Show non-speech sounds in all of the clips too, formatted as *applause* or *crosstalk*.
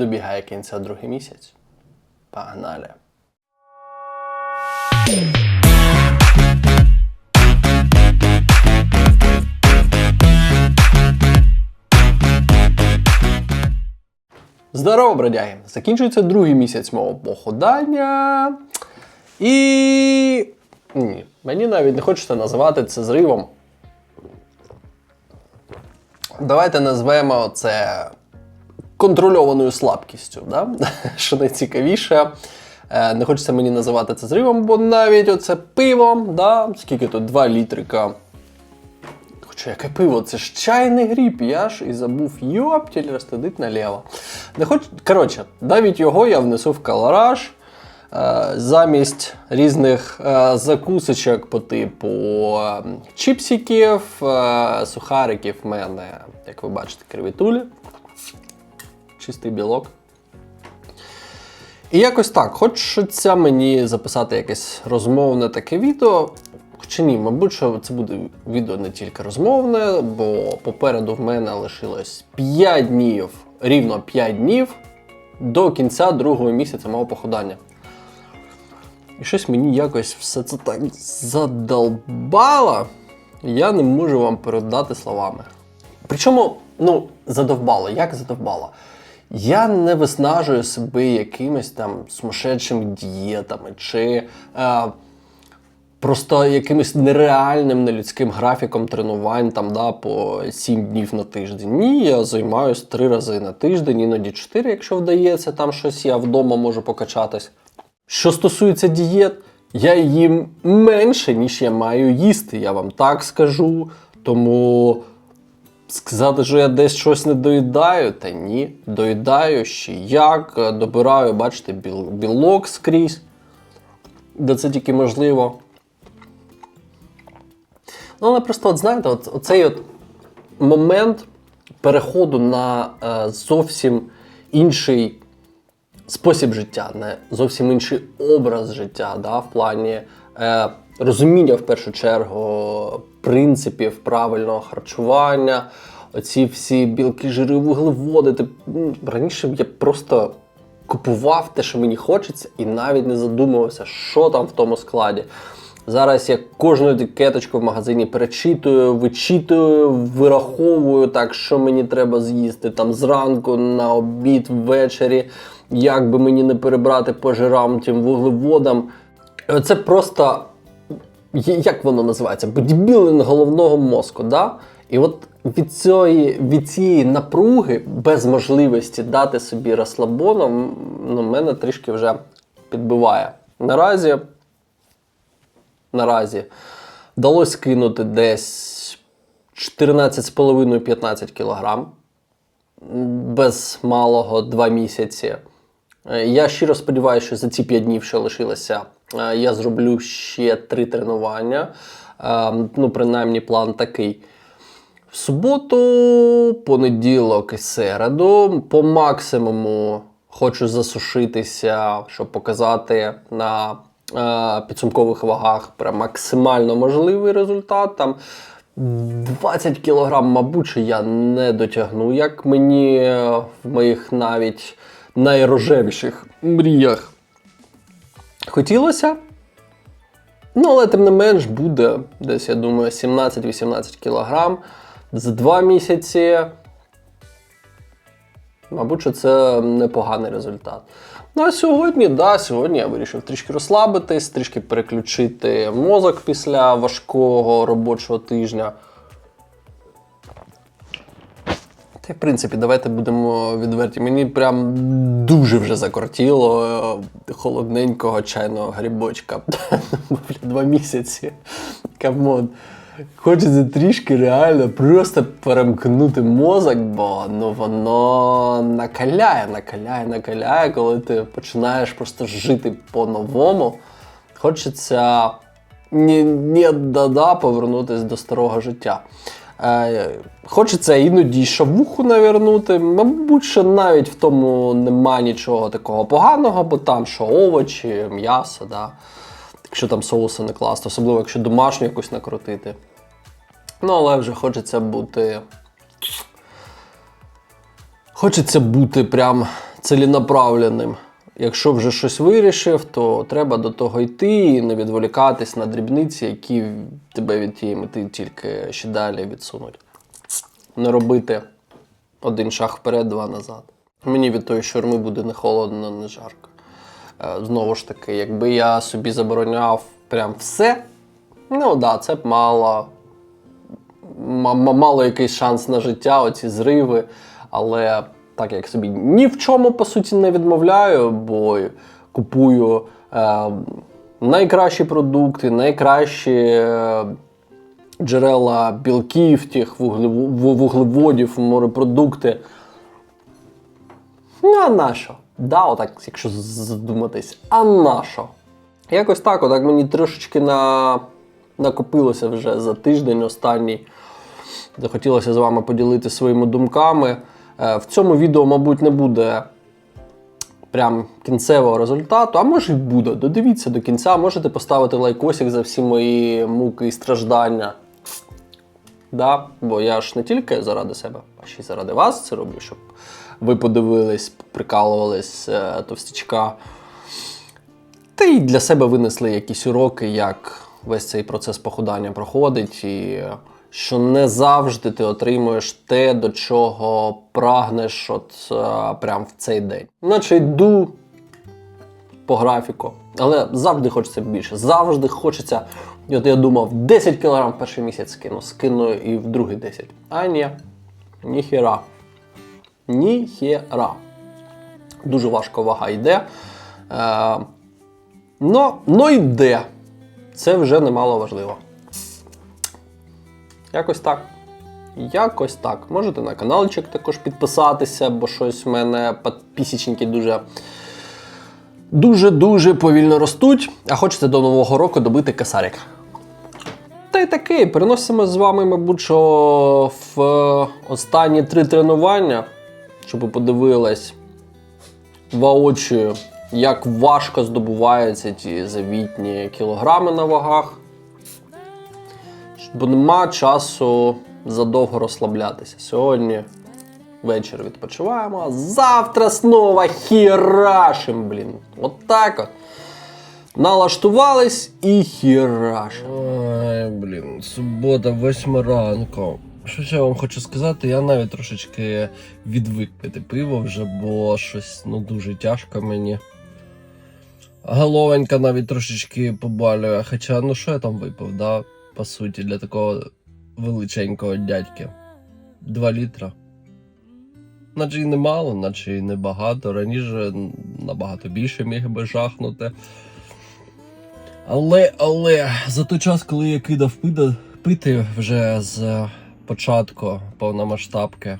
добігає кінця другий місяць. Погнали! Здорово, бродяги! Закінчується другий місяць мого походання. І. Ні, мені навіть не хочеться називати це зривом. Давайте назвемо це контрольованою слабкістю. Да? *laughs* Що найцікавіше. Е, Не хочеться мені називати це зривом, бо навіть оце пиво, да? скільки тут 2 літрика. Хоча яке пиво, це ж чайний гріб, я ж і забув йоптіль розтадить наліво. Не хоч... Коротше, навіть його я внесу в калораж. Е, Замість різних е, закусочок по типу чіпсиків, сухариків в мене, як ви бачите, кривітулі. Чистий білок. І якось так, хочеться мені записати якесь розмовне таке відео. Хоча ні, мабуть, що це буде відео не тільки розмовне, бо попереду в мене лишилось 5 днів, рівно 5 днів до кінця другого місяця мого походання. І щось мені якось все це так задолбало, я не можу вам передати словами. Причому, ну, задовбало, як задовбало? Я не виснажую себе якимись там сумасшедшими дієтами чи е, просто якимось нереальним нелюдським графіком тренувань там, да, по 7 днів на тиждень. Ні, я займаюся 3 рази на тиждень, іноді 4, якщо вдається, там щось я вдома можу покачатись. Що стосується дієт, я їм менше, ніж я маю їсти, я вам так скажу. Тому сказати, що я десь щось не доїдаю, та ні, доїдаю ще як, добираю, бачите, білок скрізь, де це тільки можливо. Ну, але просто, от знаєте, от, оцей от момент переходу на е, зовсім інший спосіб життя, не зовсім інший образ життя, да, в плані е, розуміння, в першу чергу, принципів правильного харчування, оці всі білки, жири, вуглеводи. М, раніше я просто купував те, що мені хочеться, і навіть не задумувався, що там в тому складі. Зараз я кожну етикеточку в магазині перечитую, вичитую, вираховую так, що мені треба з'їсти там зранку, на обід, ввечері, як би мені не перебрати по жирам, тим вуглеводам. Це просто як воно називається? Бодібілінг головного мозку. Да? І от від цієї, від цієї напруги, без можливості дати собі розслабону, ну, мене трішки вже підбиває. Наразі наразі вдалося скинути десь 14,5-15 кг без малого 2 місяці. Е, Я щиро сподіваюся, що за ці 5 днів, що лишилося, я зроблю ще 3 тренування. Е, Ну, принаймні, план такий. В суботу, понеділок і середу по максимуму хочу засушитися, щоб показати на е, підсумкових вагах прям максимально можливий результат. Там 20 кілограм, мабуть, я не дотягну, як мені е, в моїх навіть найрожевіших мріях хотілося. Ну, але тим не менш буде десь, я думаю, 17-18 кілограм за два місяці. Мабуть, що це непоганий результат. Ну а сьогодні, да, сьогодні я вирішив трішки розслабитись, трішки переключити мозок після важкого робочого тижня. Та в принципі, давайте будемо відверті. Мені прям дуже вже закортіло е, холодненького чайного грибочка. *laughs* Два місяці. Камон. Хочеться трішки реально просто перемкнути мозок, бо ну воно накаляє, накаляє, накаляє, коли ти починаєш просто жити по-новому. Хочеться ні, ні да-да повернутися до старого життя. Хочеться іноді шавуху навернути. Мабуть, що навіть в тому нема нічого такого поганого, бо там що овочі, м'ясо, да. якщо там соуси не класти, особливо якщо домашню якусь накрутити. Ну, але вже хочеться бути Хочеться бути прям ціленаправленим. Якщо вже щось вирішив, то треба до того йти і не відволікатись на дрібниці, які тебе від тієї мети тільки ще далі відсунуть. Не робити один шаг вперед, два назад. Мені від тої шаурми буде не холодно, не жарко. Е, Знову ж таки, якби я собі забороняв прям все, ну да, це б мало мало якийсь шанс на життя, оці зриви. Але так як собі ні в чому по суті не відмовляю, бо купую е, найкращі продукти, найкращі е, джерела білків, тих вуглев- вуглеводів, морепродукти. Ну, а на що? Да, отак, якщо задуматись, а на що? Якось так, отак мені трошечки на... накопилося вже за тиждень останній. Захотілося з вами поділитися своїми думками. Е, В цьому відео, мабуть, не буде прям кінцевого результату, а може й буде. Додивіться до кінця, можете поставити лайкосик за всі мої муки і страждання. Да? Бо я ж не тільки заради себе, а ще й заради вас це роблю, щоб ви подивились, прикалувались е, товстячка. Та й для себе винесли якісь уроки, як весь цей процес похудання проходить, і що не завжди ти отримуєш те, до чого прагнеш от е, прям в цей день. Наче йду по графіку, але завжди хочеться більше. Завжди хочеться. От я думав, 10 кг в перший місяць скину, скину і в другий 10. А ні, ніхіра. Ніхіра. Дуже важко вага йде. Е, но, но йде. Це вже немало важливо. Якось так. Якось так. Можете на каналчик також підписатися, бо щось в мене підписчики дуже. Дуже-дуже повільно ростуть, а хочете до Нового року добити касарик. Та й таке, переносимо з вами, мабуть, що в останні три тренування, щоб ви подивились воочію, як важко здобуваються ті завітні кілограми на вагах. Бо нема часу задовго розслаблятися. Сьогодні вечір відпочиваємо, а завтра знову хірашим, блін. От так от. Налаштувались і хірашим. Ой, блін, субота, восьма ранку. Що ще я вам хочу сказати, я навіть трошечки відвик пити пиво вже, бо щось ну дуже тяжко мені. Головенька навіть трошечки побалює. Хоча, ну що я там випив, да? По суті, для такого величенького дядьки. Два літра. Наче і немало, наче і небагато. Раніше набагато більше міг би жахнути. Але, але за той час, коли я кидав пити, пити вже з початку повномасштабки,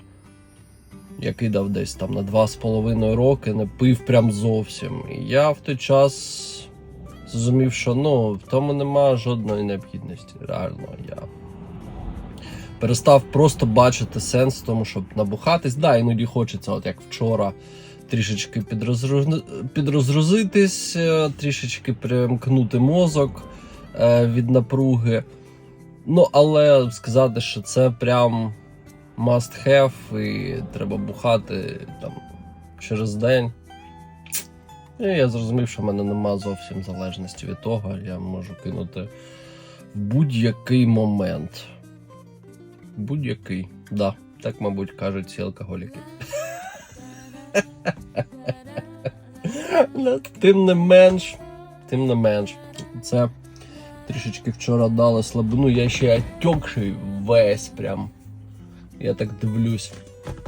я кидав десь там на 2,5 роки, не пив прям зовсім. І я в той час зрозумів, що ну, в тому нема жодної необхідності. Реально, я перестав просто бачити сенс в тому, щоб набухатись. Да, іноді хочеться, от як вчора, трішечки підрозру... підрозрозитись, е, трішечки примкнути мозок е, від напруги. Ну, але сказати, що це прям must have, і треба бухати там через день. І я зрозумів, що в мене нема зовсім залежності від того, я можу кинути в будь-який момент. Будь-який, да, так, мабуть, кажуть всі алкоголіки. Ну, Тим не менш, тим не менш, це трішечки вчора дали слабину, я ще отекший весь прям. Я так дивлюсь.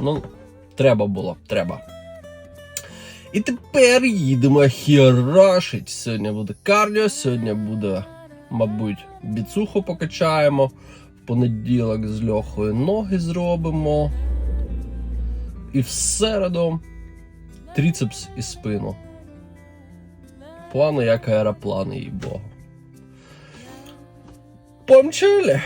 Ну, треба було, треба. І тепер їдемо хірашить. Сьогодні буде кардіо, сьогодні буде, мабуть, біцуху покачаємо. В понеділок з льохою ноги зробимо. І в середу тріцепс і спину. Плани як аероплани, їй богу. Помчали!